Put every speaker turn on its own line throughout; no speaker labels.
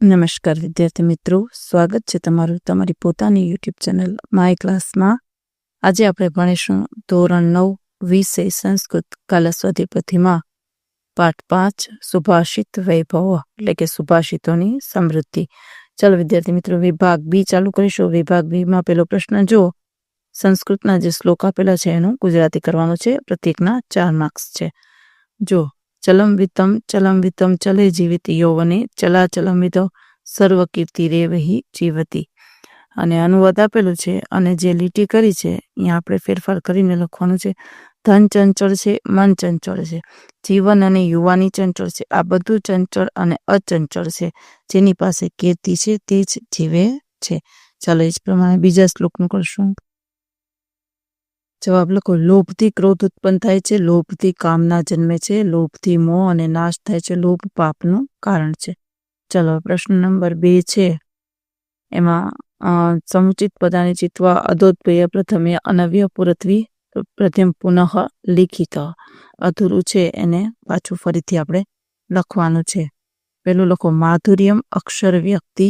નમસ્કાર વિદ્યાર્થી મિત્રો, સ્વાગત છે તમારું તમારી પોતાની યુટ્યુબ ચેનલ માય ક્લાસમાં આજે આપણે ભણીશું ધોરણ નવ, વિષય સંસ્કૃત કાલસ્વધિપતિમાં પાઠ પાંચ, સુભાષિત વૈભવ, એટલે કે સુભાષિતોની સમૃદ્ધિ. ચાલો વિદ્યાર્થી મિત્રો, વિભાગ બી ચાલુ કરીશું. વિભાગ બીમાં પેલો પ્રશ્ન, જો સંસ્કૃતના જે શ્લોક આપેલા છે એનું ગુજરાતી કરવાનું છે. પ્રત્યેકના ચાર માર્ક્સ છે. જો ચલમ વિતમ ચલમ વિતમ ચલે જીવિત યૌવને ચલા ચલમ વિતો સર્વ કીર્તિ રેવહી જીવતી અને અનુવાદ આપેલું છે અને જે લીટી કરી છે અહીંયા આપણે ફેરફાર કરીને લખવાનું છે, ધન ચંચળ છે, મન ચંચળ છે, જીવન અને યુવાની ચંચળ છે, આ બધું ચંચળ અને અચંચળ છે, જેની પાસે કીર્તિ છે, તે જ જીવે છે. ચાલો એ જ પ્રમાણે બીજા શ્લોકનું કરશું. જવાબ લખો, લોભથી ક્રોધ ઉત્પન્ન થાય છે, લોભથી કામના જન્મે છે, લોભથી મોહ અને નાશ થાય છે, લોભ પાપનું કારણ છે. ચલો, પ્રશ્ન નંબર બે છે. એમાં સમુચિત પદાને ચિત્વા અદોત્પેય પ્રથમે અનવ્ય પુરત્વી પ્રથમ પુનઃ લિખિત અધૂરું છે, એને પાછું ફરીથી આપણે લખવાનું છે. પેલું લખો, માધુર્યમ અક્ષર વ્યક્તિ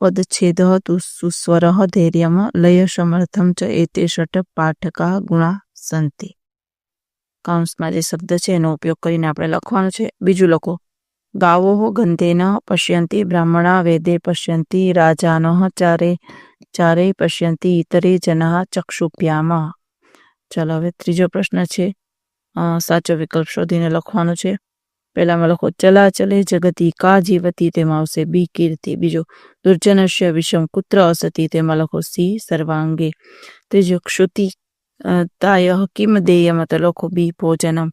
તુ સુસ્વર ધૈર્યમ લય સમર્થમ ચ એતે ષટ પાઠકા ગુણા સંતિ. કાઉન્સમાં જે શબ્દ છે, એનો ઉપયોગ કરીને આપણે લખવાનું છે. બીજું લખો. ગાવો ગંધેન પશ્યંતી બ્રાહ્મણા વેદે પશ્યંતી રાજાનો ચારે ચારે પશ્યંતી ઇતરે જના ચક્ષુભ્યામ. ચાલો, હવે ત્રીજો પ્રશ્ન છે. સાચો વિકલ્પ શોધીને લખવાનો છે. પહેલામાં લખો ચલા ચલે જગતી કા જીવતી તેમાં આવશે બી કીર્તિ બીજો દુર્જનસ્ય વિષમ કુત્ર અસતી તેમાં લખો સી સર્વાંગે. ત્રીજો ક્ષુતિ તાય કિમ દેયમ તો લખો બી ભોજનમ.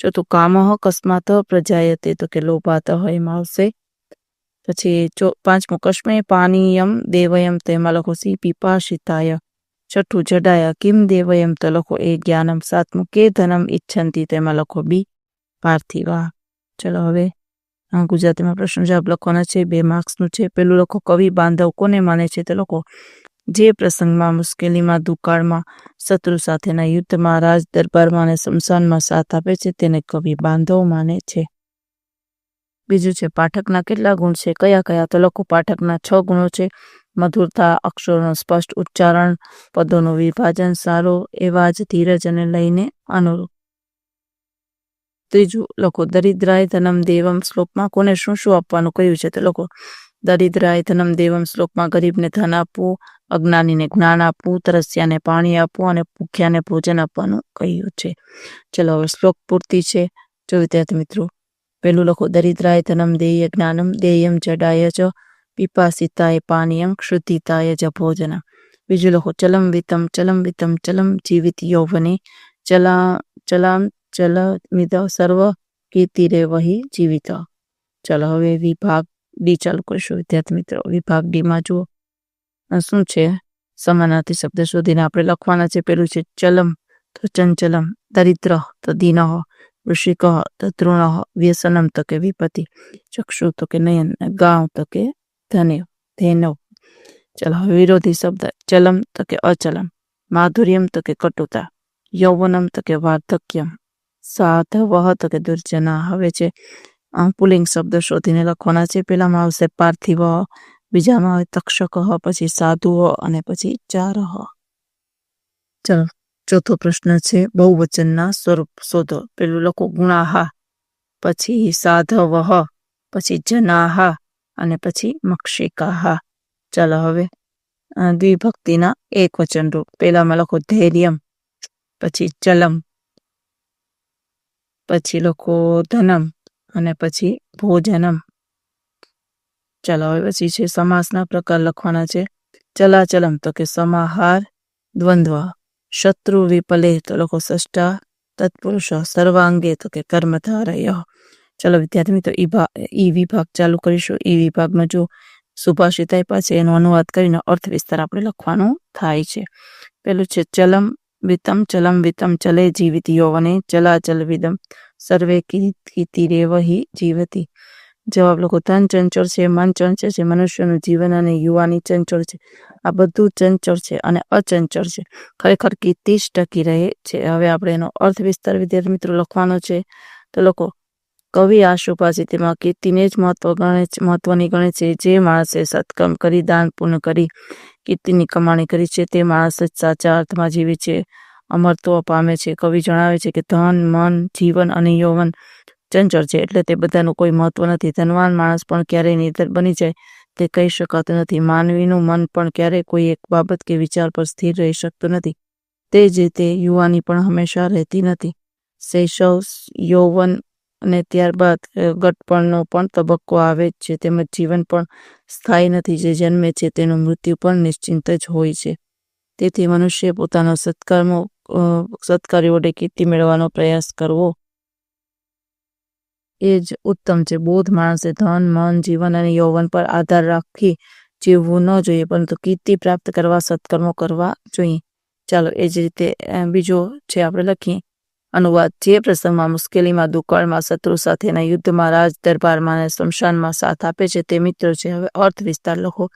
ચોથું કામ કસ્માત પ્રજાયતે તો કે લોભાત એમાં આવશે. પછી ચો, પાંચમું કશ્મે પાનીયમ દેવયમ તેમાં લખો સી પીપાશિતાય. છઠ્ઠું જડાય કિમ દેવયમ તો લખો એ જ્ઞાનમ. સાતમું કે ધનમ ઈચ્છંતી તેમાં લખો બી પાર્થિવા. ચલો હવે ગુજરાતીમાં પ્રશ્ન જવાબ લખવાના છે, બે માર્ક્સનું છે. પેલું લખો, કવિ બાંધવ કોને માને છે? તે લોકો જે પ્રસંગમાં મુશ્કેલીમાં, દુકાળમાં, શત્રુ સાથેના યુદ્ધમાં, રાજ દરબારમાં અને શમશાનમાં સાથ આપે છે, તેને કવિ બાંધવ માને છે. બીજું છે, પાઠકના કેટલા ગુણ છે? કયા કયા? તો લખો, પાઠકના છ ગુણો છે. મધુરતા, અક્ષરોનું સ્પષ્ટ ઉચ્ચારણ, પદોનું વિભાજન સારો, એવા જ ધીરજ અને લઈને અનુરૂપ ત્રીજું, લખો દરિદ્રાય ધનમ દેવમ શ્લોકમાં કોને શું શું આપવાનું કહ્યું છે તે લોકો દરિદ્રાય ધનમ દેવમ શ્લોકમાં ગરીબને ધન આપવું અજ્ઞાનીને જ્ઞાન આપવું તરસ્યાને પાણી આપવું અને ભૂખ્યાને ભોજન આપવાનું કહ્યું છે. ચલો હવે શ્લોક પૂર્તિ છે. જો વિદ્યાર્થી મિત્રો પેલું લખો દરિદ્રાય ધનમ દેય જ્ઞાનમ દેયમ જડાય જ પીપાસિતાય પાનીયમ ક્ષુતિતાય જ ભોજન. બીજું લખો, ચલમ વિતમ ચલમ વિતમ, ચલમ જીવિત યૌવને, ચલા, ચલામ ચલ મિત સર્વ કીર્તિરે વહી જીવિત. ચલો હવે વિભાગ ડી ચાલુ કરીશું. વિદ્યાર્થી મિત્રો, વિભાગ ડીમાં જુઓ. શું છે? સમાનાર્થી શબ્દ શોધીને આપણે લખવાના છે. પેલું છે ચલમ, તો ચંચલમ, દરિદ્ર, તો દીન ઋષિક તો તૃણ, વ્યસનમ, તો કે વિપતિ ચક્ષુ, તો કે નયન ગાંવ તો કે ધન્ય, ધેનવ. ચલો વિરોધી શબ્દ, ચલમ, તો કે અચલમ, માધુર્યમ, તો કે કટુતા, યૌવનમ, તો કે વાર્ધક્યમ. સાધવ તો કે દુર્જના. હવે છે પુલિંગ શબ્દ શોધીને લખવાના છે. પેલામાં આવશે પાર્થિવ, બીજામાં આવે તક્ષક, પછી સાધુઓ અને પછી ચાર ચલો, ચોથો પ્રશ્ન છે, બહુવચનના સ્વરૂપ શોધો. પેલું લખો, ગુણાહા, પછી સાધવ પછી જનાહા અને પછી મક્ષિકાહા. ચાલો હવે દ્વિભક્તિના એક વચન રૂપ પેલામાં લખો ધૈર્યમ, પછી ચલમ પછી લોકો ધનમ અને પછી ભોજનમ. ચાલો, હવે પછી છે સમાસના પ્રકાર લખવાના છે. ચલાચલમ, તો કે સમાહાર, દ્વંદ્વ, શત્રુ વિપલે, તો લોકો સષ્ટા, તત્પુરુષ, સર્વાંગે, તો કે કર્મધારય. ચલો, વિદ્યાર્થી મિત્રો, ઈ વિભાગ ચાલુ કરીશું. ઈ વિભાગમાં જો સુભાષિત આપ્યા છે, એનો અનુવાદ કરીને અર્થ વિસ્તાર આપણે લખવાનું થાય છે. પેલું છે ચલમ વિતમ ચલમ વિતમ ચલે જીવિત યૌવને ચલાચલ વિદમ સર્વે કીર્તિરેવ હિ જીવતી જવાબ લોકો ધન ચંચળ છે મન ચંચળ છે મનુષ્યનું જીવન અને યુવાની ચંચળ છે આ બધું ચંચળ છે અને અચંચળ છે ખરેખર કીર્તિ જ ટકી રહે છે હવે આપણે એનો અર્થ વિસ્તાર વિદ્યાર્થી મિત્રો લખવાનો છે. તો લોકો કવિ આશુપાસિતમાં કીર્તિને જ મહત્વ ગણે મહત્વની ગણે છે. જે માણસે સત્કર્મ કરી, દાન પૂર્ણ કરી, કીર્તિની કમાણી કરી છે, તે માણસ જ સાચા અર્થમાં જીવે છે. અમરત્વ પામે છે. કવિ જણાવે છે કે ધન, મન, જીવન અને યૌવન ચંચળ છે, એટલે તે બધાનું કોઈ મહત્વ નથી. ધનવાન માણસ પણ ક્યારેય નિર્ધર બની જાય, તે કહી શકાતું નથી. માનવીનું મન પણ ક્યારેય કોઈ એક બાબત કે વિચાર પર સ્થિર રહી શકતું નથી. તે જ રીતે યુવાની પણ હંમેશા રહેતી નથી. શૈશવ, યૌવન અને ત્યારબાદ ગટપણનો પણ તબક્કો આવે જ છે. તેમજ જીવન પણ સ્થાયી નથી. જે જન્મે છે તેનું મૃત્યુ પણ નિશ્ચિંત જ હોય છે. તેથી મનુષ્ય પોતાનો સત્કર્મો સત્કાર્યો વડે કીર્તિ મેળવવાનો પ્રયાસ કરવો એ જ ઉત્તમ છે. બૌદ્ધ માણસે ધન, મન, જીવન અને યૌવન પર આધાર રાખી જીવવું ન જોઈએ, પરંતુ કીર્તિ પ્રાપ્ત કરવા, સત્કર્મો કરવા જોઈએ. ચાલો, એ જ રીતે બીજો છે આપણે લખીએ. અનુવાદ જે પ્રસંગમાં મુશ્કેલીમાં, દુકાળમાં, શત્રુ સાથેના યુદ્ધમાં રાજ દરબારમાં અને સ્મશાનમાં સાથ આપે છે તે મિત્ર છે. હવે અર્થ વિસ્તાર લખો.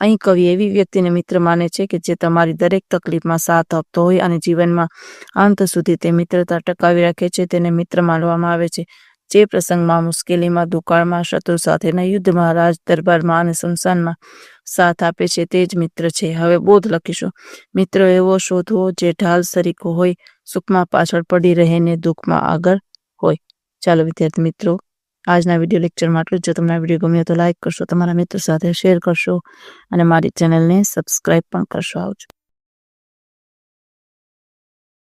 અહીં કવિ એવી વ્યક્તિને મિત્ર માને છે કે જે તમારી દરેક તકલીફમાં સાથ આપતો હોય અને જીવનમાં અંત સુધી તે મિત્રતા ટકાવી રાખે છે, તેને મિત્ર માનવામાં આવે છે. જે પ્રસંગમાં મુશ્કેલીમાં, દુકાળમાં, શત્રુ સાથેના યુદ્ધમાં રાજ દરબારમાં અને સ્મશાનમાં સાથ આપે છે તે જ મિત્ર છે. હવે બોધ લખીશું. મિત્ર એવો શોધવો જે ઢાલ સરીકો હોય, સુખમાં પાછળ પડી રહે ને દુઃખમાં આગળ હોય. ચાલો વિદ્યાર્થી મિત્રો, આજના વીડિયો લેક્ચરમાં આટલું જો. તમને આ વીડિયો ગમ્યો તો લાઇક કરશો, તમારા મિત્રો સાથે શેર કરશો અને મારી ચેનલને સબસ્ક્રાઈબ પણ કરશો આવજો.